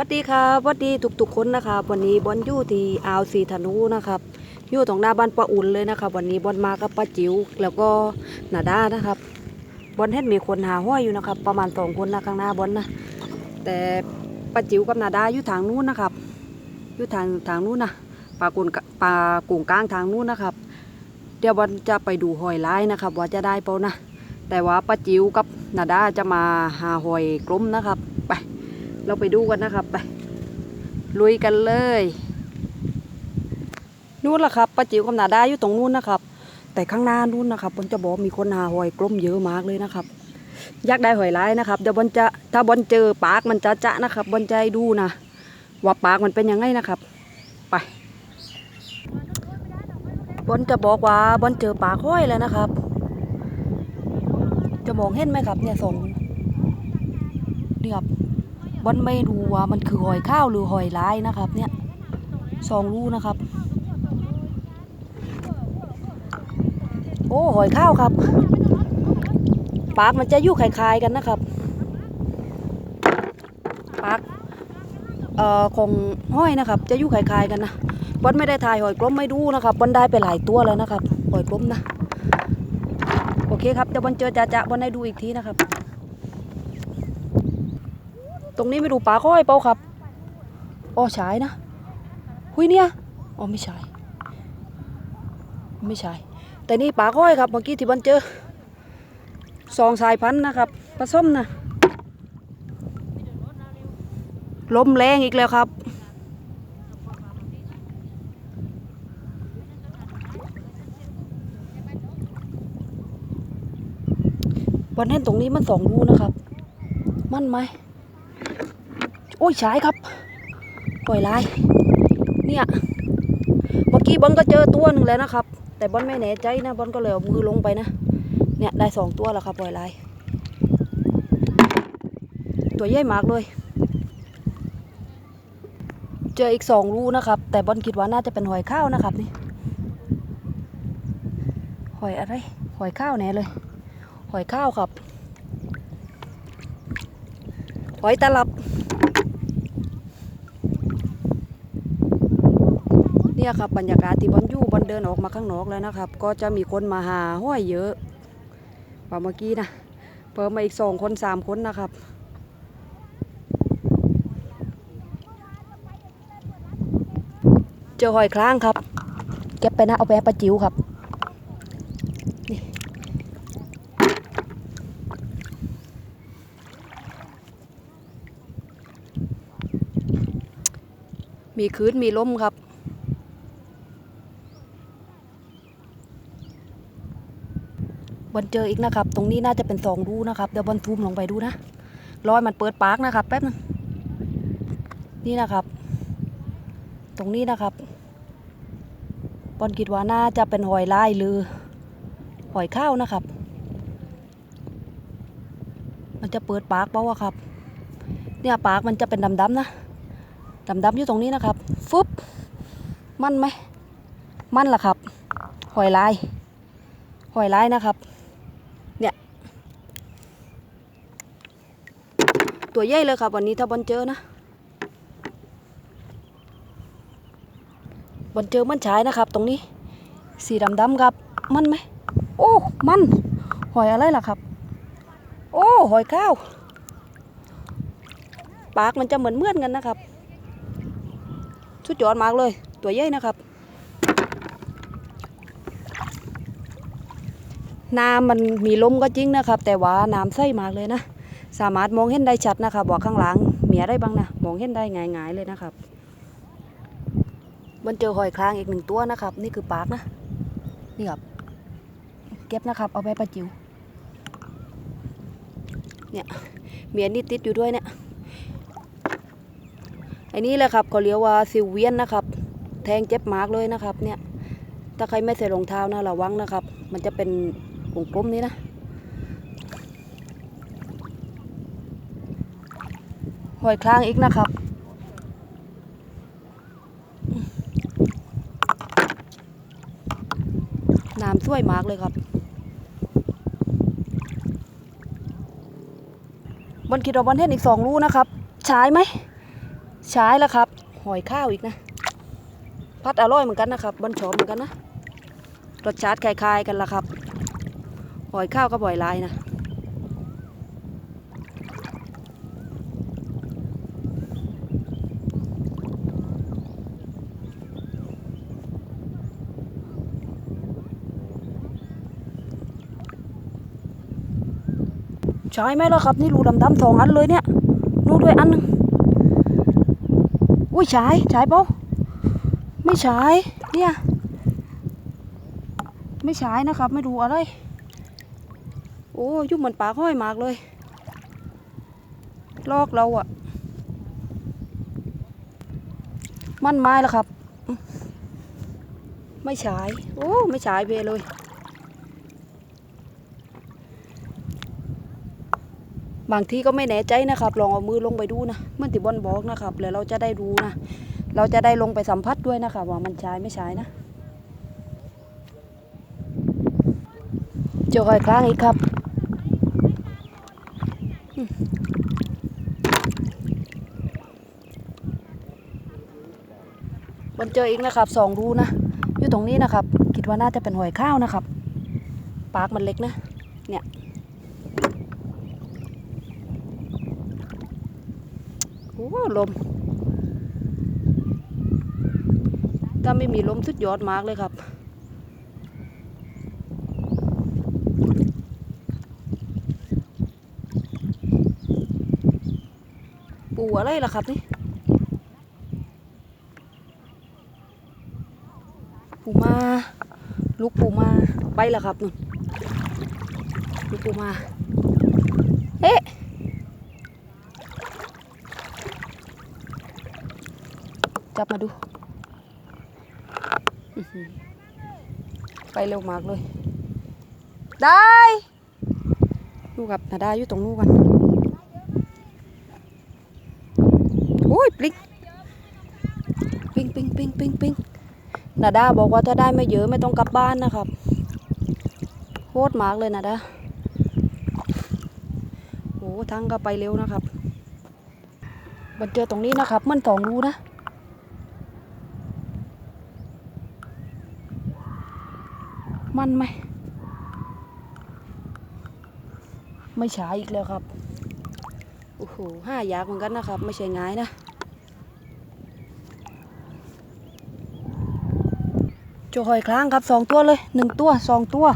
วัสดีครับสวัสดีทุกๆคนนะครับวันนี้บอลยู่ที่อ่าวสีธนูนะครับอยู่ตรงหน้าบ้านป้าอุ่นเลยนะครับวันนี้บอลมากับป้าจิ๋วแล้วก็นาด้านะครับบอลเห็นมีคนหาห้อยอยู่นะครับ ประมาณสองคนนะข้างหน้าบอลนะ แต่ป้าจิ๋วกับนาด้าอยู่ทางนู้นนะครับอยู่ทางทางนู้นนะปลากุนปลากุ่งกลางทางนู้นนะครับ เดี๋ยวบอลจะไปดูหอยลายนะครับ ว่าจะได้เปล่านะ แต่ว่าป้าจิ๋วกับนาด้าจะมาหาหอยกลมนะครับ ไป เราไปดูกันนะครับไปลุยกันเลยนู่นแหละครับป้าจิ๋วกับนาดาอยู่ตรงนู้นนะครับ แต่ข้างหน้านู้นนะครับบนจะบอกมีคนหาหอยกลมเยอะมากเลยนะครับ อยากได้หอยลายนะครับเดี๋ยวบอลจะถ้าบอลเจอปากมันจะจะนะครับบอลจะให้ดูนะว่าปากมันเป็นยังไงนะครับ ไปบอลจะบอกว่าบอลเจอปากห้อยแล้วนะครับ จะมองเห็นไหมครับเนี่ยสองนี่ครับ บอลไม่รู้ว่ามันคือหอยข้าวหรือหอยลายนะครับ เนี่ยสองรูนะครับ โอ้หอยข้าวครับ ปากมันจะอยู่คล้ายๆกันนะครับปากเอ่อของห้อยนะครับ จะอยู่คล้ายๆกันนะบอลไม่ได้ถ่ายหอยกลมไม่ดูนะครับบอลได้ไปหลายตัวแล้วนะครับหอยกลมนะโอเคครับเดี๋ยวบอลเจอจ่าจะบอลได้ดูอีกทีนะครับ ตรงนี้ไม่ดูปลาค่อยเปล่าครับอ๋อฉายนะหุยเนี่ยอ๋อไม่ใช่ไม่ใช่แต่นี่ปลาค่อยครับเมื่อกี้ที่บันเจอสองสายพันธุ์นะครับผสมนะล้มแรงอีกแล้วครับวันเห็นตรงนี้มันสองรูนะครับ มั่นไหม โอ้ยฉายครับปล่อยลายเนี่ยเมื่อกี้บอลก็เจอตัวหนึ่งแล้วนะครับ แต่บอลไม่แน่ใจนะบอลก็เลยเอามือลงไปนะ เนี่ยได้สองตัวแล้วครับปล่อยลาย ตัวใหญ่มากเลย เจออีกสองรูนะครับ แต่บอลคิดว่าน่าจะเป็นหอยข้าวนะครับนี่หอยอะไรหอยข้าวแน่เลย หอยข้าวครับ หอยตลับ เนี่ยครับบรรยากาศที่บอลยู่บอลเดินออกมาข้างนอกแล้วนะครับ ก็จะมีคนมาหาห้อยเยอะกว่าเมื่อกี้นะเพิ่มมาอีกสองคนสามคนนะครับเจอหอยคล้างครับ เก็บไปนะเอาไปปลาจิ๋วครับมีคืนมีล้มครับ บอลเจออีกนะครับ ตรงนี้น่าจะเป็นสองรูนะครับเดี๋ยวบอลทูมลงไปดูนะรอยมันเปิดปากนะครับ แป๊บนึงนี่นะครับ ตรงนี้นะครับบอลคิดว่าน่าจะเป็นหอยลายหรือหอยข้าวนะครับ มันจะเปิดปากเปล่าวะครับ เนี่ยปากมันจะเป็นดำๆนะดำๆอยู่ตรงนี้นะครับฟึบมันไหมมันล่ะครับ หอยลาย หอยลายนะครับ เนี่ย ตัวใหญ่เลยครับวันนี้ถ้าบอลเจอนะบนเจอมันฉายนะครับ ตรงนี้ สีดำๆครับ มันไหมโอ้มันหอยอะไรล่ะครับ โอ้หอยข้าวปากมันจะเหมือนเมื่อนกันนะครับสุดยอดมากเลย ตัวใหญ่นะครับน้ำมันมีลมก็จริงนะครับ แต่ว่าน้ำใสมากเลยนะ สามารถมองเห็นได้ชัดนะครับว่าข้างหลังเมีอะไรบ้างนะมองเห็นได้ง่ายๆเลยนะครับมันเจอหอยคลางอีกหนึ่งตัวนะครับ นี่คือปากนะนี่ครับเก็บนะครับ เอาไปปลาจิ๋วเนี่ยเมียนนี่ติดอยู่ด้วยเนี่ยไอ้นี่แหละครับเขาเรียกว่าซิวเวียนนะครับ แทงเจ็บมากเลยนะครับ เนี่ย ถ้าใครไม่ใส่รองเท้านะระวังนะครับ มันจะเป็นวงกลมนี้นะ หอยคลางอีกนะครับ น้ำสวยมากเลยครับบนคิดว่าบนเห็นอีกสองลูกนะครับฉายไหม ใช้แล้วครับ หอยข้าวอีกนะ พัดอร่อยเหมือนกันนะครับบอนชอมเหมือนกันนะ รสชาติคล้ายๆกันละครับ หอยข้าวกับหอยลายนะ ใช่ไหมล่ะครับ นี่รูดำๆสองอันเลยเนี่ยนู่นด้วยอันนึงอุ้ยฉายฉายเปล่าไม่ฉายเนี่ยไม่ฉายนะครับ ไม่รู้อะไร โอ้ยุ่เหมือนปากห้อยมากเลย ลอกเราอะมันไม้แล้วครับ ไม่ฉายโอ้ไม่ฉายเพเลย บางทีก็ไม่แน่ใจนะครับ ลองเอามือลงไปดูนะเมื่อติบอลบอกนะครับ แล้วเราจะได้ดูนะ เราจะได้ลงไปสัมผัสด้วยนะครับว่ามันใช้ไม่ใช้นะเจอหอยครั้งอีกครับมบนเจออีกนะครับสองรูนะ อยู่ตรงนี้นะครับ คิดว่าน่าจะเป็นหอยข้าวนะครับ ปากมันเล็กนะ เนี่ย โอ้ลม ถ้าไม่มีลมสุดยอดมากเลยครับ ปูอะไรล่ะครับนี่ปูมา ลูกปูมา ไปล้วครับนุ่นลูกปูมา เอ๊ะ จับมาดูไปเร็วมากเลย ได้ดูครับนาดาอยู่ตรงนู้นกันโอ้ยปลิงปิงปิงปิงปิงปิงนาดาบอกว่าถ้าได้ไม่เยอะไม่ต้องกลับบ้านนะครับโคตรมากเลยนาดาโอ้ทั้งก็ไปเร็วนะครับบันเจอตรงนี้นะครับมันสองรูนะ มันไหม ไม่ฉายอีกแล้วครับ โอ้โหห้ายากเหมือนกันนะครับ ไม่ใช่ง่ายนะ โจหอยครั้งครับสองตัวเลยหนึ่งตัวสองตัว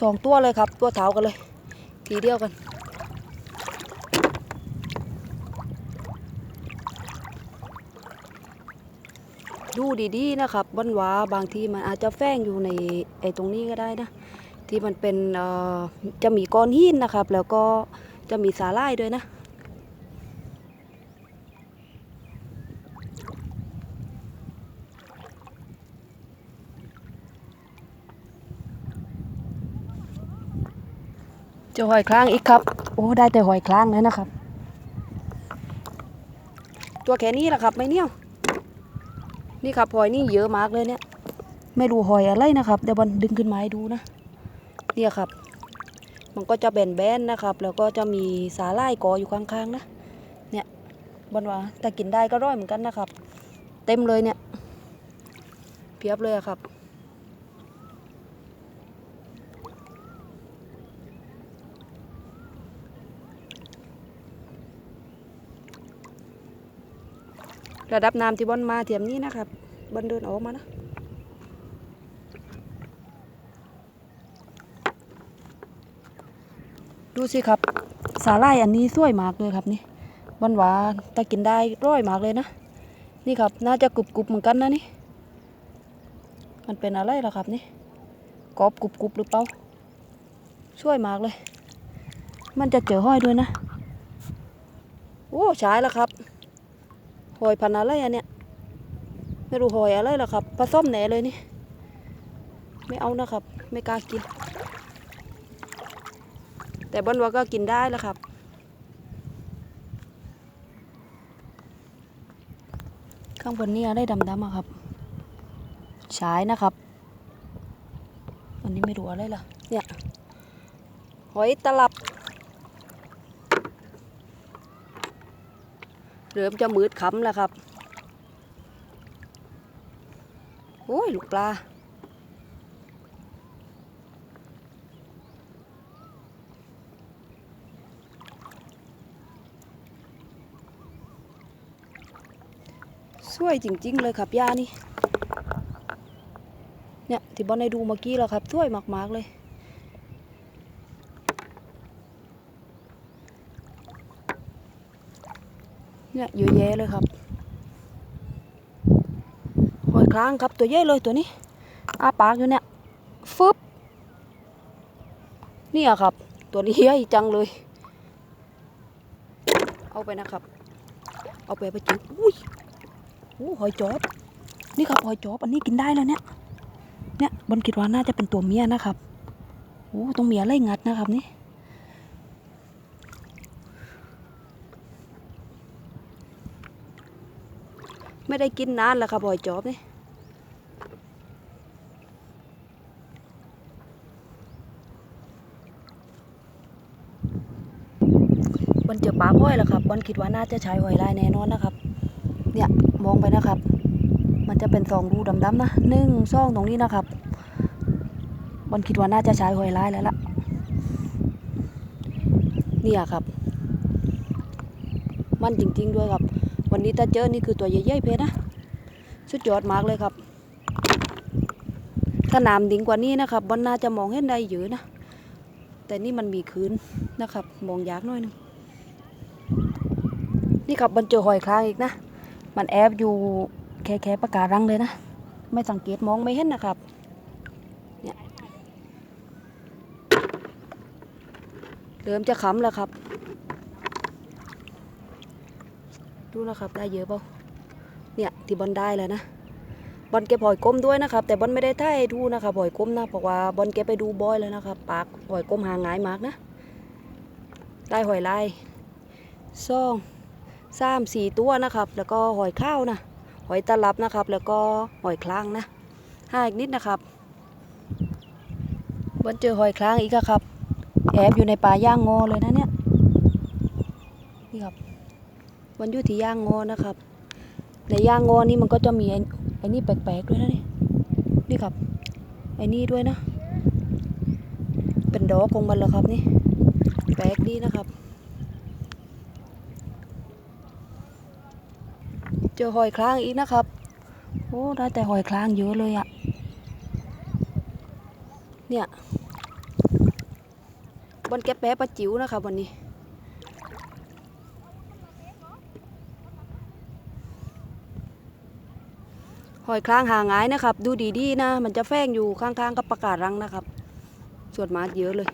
สองตัวเลยครับ ตัวเท้ากันเลย ทีเดียวกัน ดูดีๆนะครับบ้นหวาบางทีมันอาจจะแฝงอยู่ในไอ้ตรงนี้ก็ได้นะ ที่มันเป็นจะมีก้อนหินนะครับ แล้วก็จะมีสาหร่ายด้วยนะเจอหอยคลางอีกครับ โอ้ได้แต่หอยคลางเลยนะครับ ตัวแค่นี้แหละครับ ไม่เนี่ย นี่ครับหอยนี่เยอะมากเลยเนี่ย ไม่รู้หอยอะไรนะครับเดี๋ยวบอลดึงขึ้นมาให้ดูนะ เนี่ยครับ มันก็จะแบนๆนะครับ แล้วก็จะมีสาล่ายกออยู่ข้างๆนะ เนี่ยบอลว่าแต่กินได้ก็ร่อยเหมือนกันนะครับ เต็มเลยเนี่ย เพียบเลยอะครับ ระดับน้ำที่บอนมาเทียมนี้นะครับบอนเดินออกมานะดูสิครับ สาหร่ายอันนี้สวยมากเลยครับนี่บอนหวานแต่กินได้ร่อยมากเลยนะ นี่ครับน่าจะกรุบกรุบเหมือนกันนะนี่ มันเป็นอะไรล่ะครับนี่กรอบกรุบกรุบหรือเปล่าสวยมากเลย มันจะเจอห้อยด้วยนะ โอ้ใช้แล้วครับ หอยพันอะไรอันเนี้ยไม่รู้หอยอะไรหรอครับผสมแหนเลยนี่ ไม่เอานะครับ ไม่กล้ากิน แต่บอนว่าก็กินได้แล้วครับ ข้างบนนี่อะไรดำๆอะครับฉายนะครับ อันนี้ไม่รู้อะไรล่ะ เนี่ย หอยตลับ เริ่มจะมืดค่ำแล้วครับ โอ้ย ลูกปลา สวยจริง ๆ เลยครับยานี่ เนี่ย ที่บอลได้ดูเมื่อกี้แล้วครับ สวยมาก ๆ เลย เนี่ยเยอะแยะเลยครับหอยคล้างครับตัวใหญ่เลยตัวนี้อาปากอยู่เนี่ยฟึบเนี่ยครับ ตัวนี้ใหญ่จังเลย เอาไปนะครับ เอาไปไปจุอุ้ยโอ้หอยจอบนี่ครับหอยจอบอันนี้กินได้แล้วเนี่ย เนี่ยบนคิดว่าน่าจะเป็นตัวเมียนะครับโอ้ต้องเมียไล่งัดนะครับนี่ ไม่ได้กินนานแล้วครับอยจอบนี่บนเจอปลาห้อยแล้วครับบอลคิดว่าน่าจะใช้หอยลายแน่นอนนะครับ เนี่ยมองไปนะครับ มันจะเป็นสองรูดำๆนะหนึ่งซ่องตรงนี้นะครับบอลคิดว่าน่าจะใช้หอยลายแล้วล่ะเนี่ยครับ มันจริง ๆ ด้วยครับ วันนี้ถ้าเจอนี่คือตัวใหญ่ๆเพชรนะสุดยอดมากเลยครับ ถ้าน้ำดิ่งกว่านี้นะครับบอลน่าจะมองเห็นได้เยอะนะ แต่นี่มันมีคืนนะครับ มองยากหน่อยหนึงนี่ครับมันเจอหอยคลางอีกนะ มันแอบอยู่แค่แค่ปะการังเลยนะ ไม่สังเกตมองไม่เห็นนะครับเนี่ยเริ่มจะขำแล้วครับ ดู นะครับ ได้เยอะเปล่าเนี่ยที่บอลได้แล้วนะบอลเก็บหอยก้มด้วยนะครับ แต่บอลไม่ได้ท่ายดูนะครับหอยก้มนะเพราะว่าบอลเก็บไปดูบอยแล้วนะครับปากหอยก้มหางง่ายมากนะ ได้หอยลายซองสามสี่ตัวนะครับ แล้วก็หอยข้าวนะหอยตลับนะครับ แล้วก็หอยคลางนะห้าอีกนิดนะครับบนเจอหอยคลางอีกครับ แอบอยู่ในป่าย่างงอเลยนะเนี่ย นี่ครับ บนอยู่ที่ย่างงอนะครับ ในย่างงอนี่มันก็จะมีไอ้นี่แปลกๆด้วยนะนี่นี่ครับไอ้นี่ด้วยนะ เป็นดอกของมันเหรอครับนี่ แปลกดีนะครับ เจอหอยคลางอีกนะครับ โอ้ได้แต่หอยคลางเยอะเลยอะเนี่ยบนแกแปะปลาจิ๋วนะครับวันนี้ หอยคลางหางายนะครับ ดูดีๆนะ มันจะแฝงอยู่ข้างๆกับปะกาศรังนะครับ ส่วนมาเยอะเลย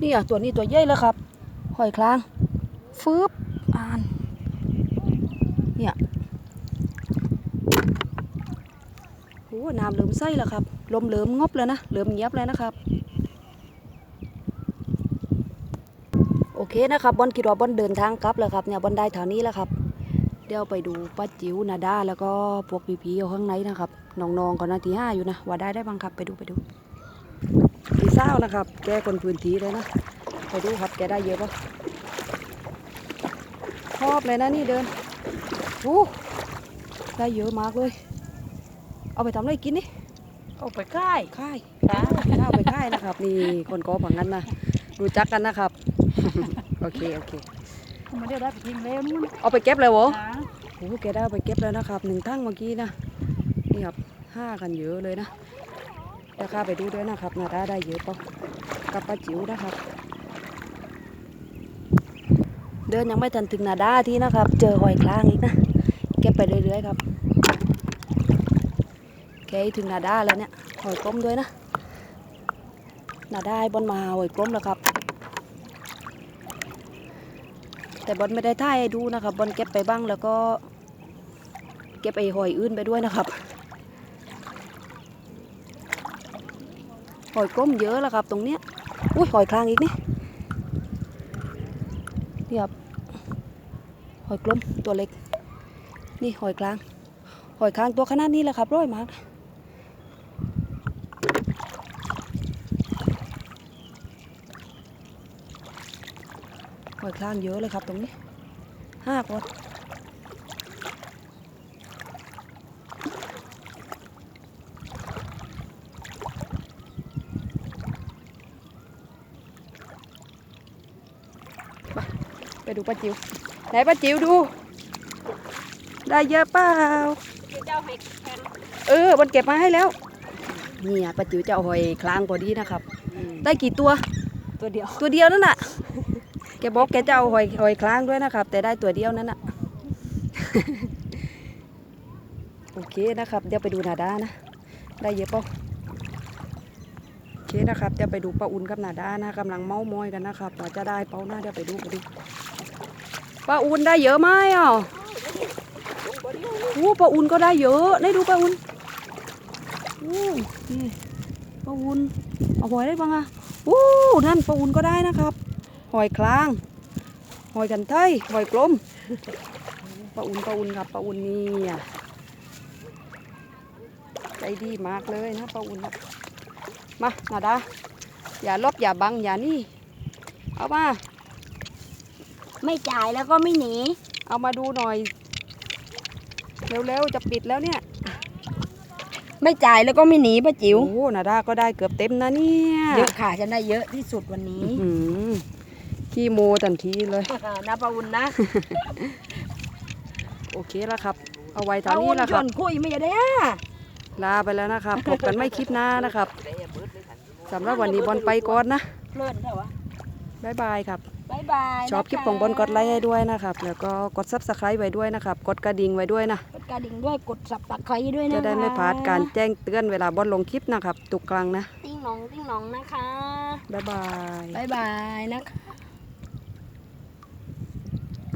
นี่อะตัวนี้ตัวใหญ่แล้วครับ หอยคลาง ฟืบอ่าน เนี่ยโอ้น้ำเริ่มใสแล้วครับ ลมเริ่มงบแล้วนะ เริ่มเงียบแล้วนะครับ โอ เคนะครับบอลคิดว่าบอลเดินทางกลับแล้วครับเนี่ยบอลได้แถวนี้แล้วครับ เดี๋ยวไปดูป้าจิ๋วนาดาแล้วก็พวกพี่ๆอยู่ข้างในนะครับน้องๆก่อนนาทีห้าอยู่นะว่าได้ได้บ้างครับไปดูไปดูพี่สาวนะครับ แกคนพื้นที่เลยนะไปดูครับแกได้เยอะปะชอบเลยนะนี่เดินโอ้ได้เยอะมากเลย เอาไปทำอะไรกินนี่เอาไปค่ายค่ายจ้าเอาไปค่ายนะครับ นี่คนกอผังนั้นนะรู้จักกันนะครับ โอเคโอเคมันเดี๋ยวได้ไปทิ้งแล้วนู่นเอาไปเก็บเลยเหรอนะโอ้แกได้เอาไปเก็บแล้วนะครับหนึ่งทั้งเมื่อกี้นะนี่ครับห้ากันเยอะเลยนะเดี๋ยวข้าไปดูด้วยนะครับนาได้ได้เยอะปะกับป้าจิ๋วนะครับ เดินยังไม่ทันถึงนาด้าที่นะครับ เจอหอยคลางอีกนะเก็บไปเรื่อยๆครับแกถึงนาด้าแล้วเนี่ยหอยกลมด้วยนะนาด้าให้บอลมาหาหอยกลมแล้วครับ แต่บอลไม่ได้ท่ายให้ดูนะครับบอลเก็บไปบ้างแล้วก็ เก็บไอ้หอยอื่นไปด้วยนะครับหอยกลมเยอะแล้วครับ ตรงเนี้ยอุ้ยหอยคลางอีกนี่นี่ครับหอยกลมตัวเล็ก นี่หอยคลาง หอยคลางตัวขนาดนี้แหละครับร้อยมาก อยคลางเยอะเลยครับตรงนี้ห้าคนไปไปดูป้าจิ๋วไหนป้าจิ๋วดู ได้เยอะเปล่าเจ้าให้แทนเออมันเก็บมาให้แล้วนี่อะป้าจิ๋วจะเอาหอยคลางพอดีนะครับ ได้กี่ตัว ตัวเดียว ตัวเดียวนั่นน่ะ แกบอกแกจะเอาหอยหอยคลางด้วยนะครับ แต่ได้ตัวเดียวนั่นน่ะโอเคนะครับ เดี๋ยวไปดูนาดานะ ได้เยอะปล่าโอเคนะครับเดี๋ยวไปดูป้าอุ่นกับนาดานะกำลังเมามอยกันนะครับว่าจะได้เปล่านะเดี๋ยวไปดูไปดูป้าอุ่นได้เยอะไหมอะโอ้ป้าอุ่นก็ได้เยอะได้ดูป้าอุ่นโอ้นี่ป้าอุ่นเอาหอยได้บ้างอะโอ้นั่นปลาอุ่นก็ได้นะครับ อยคลาง หอยกันไทยหอยกลมปลาอุ่นปลาอุ่นครับปลาอุ่นนี่อะใจดีมากเลยนะปลาอุ่นน่ะมานาดาอย่าลบอย่าบังอย่านี่เอามาไม่จ่ายแล้วก็ไม่หนี เอามาดูหน่อย เร็วๆจะปิดแล้วเนี่ย ไม่จ่ายแล้วก็ไม่หนีป้าจิ๋วโอ้นาดาก็ได้เกือบเต็มนะเนี่ยเยอะค่ะฉันได้เยอะที่สุดวันนี้อื้อหือ ขี้โมทันทีเลยนะป้าอุ่นนะ โอเคแล้วครับ เอาไว้ตอนป้านี้อุ่นแล้วชครับวนคุยไม่ได้ลาไปแล้วนะครับพบกันไม่คลิปหน้านะครับสำหรับวันนี้บอลไปก่อนนะเพลินเถอะวะบ๊ายบายครับบายบายชอบคลิปของบอลกดไลค์ให้ด้วยนะครับ แล้วก็กดซับสไครต์ไว้ด้วยนะครับ กดกระดิ่งไว้ด้วยนะ กดกระดิ่งด้วย กดสับตะไคร้ด้วยนะ จะได้ไม่พลาดการแจ้งเตือนเวลาบอลลงคลิปนะครับ ตุกกลางนะ ติ้งหนองติ้งหนองนะคะบ๊ายบายบายบายนะคะ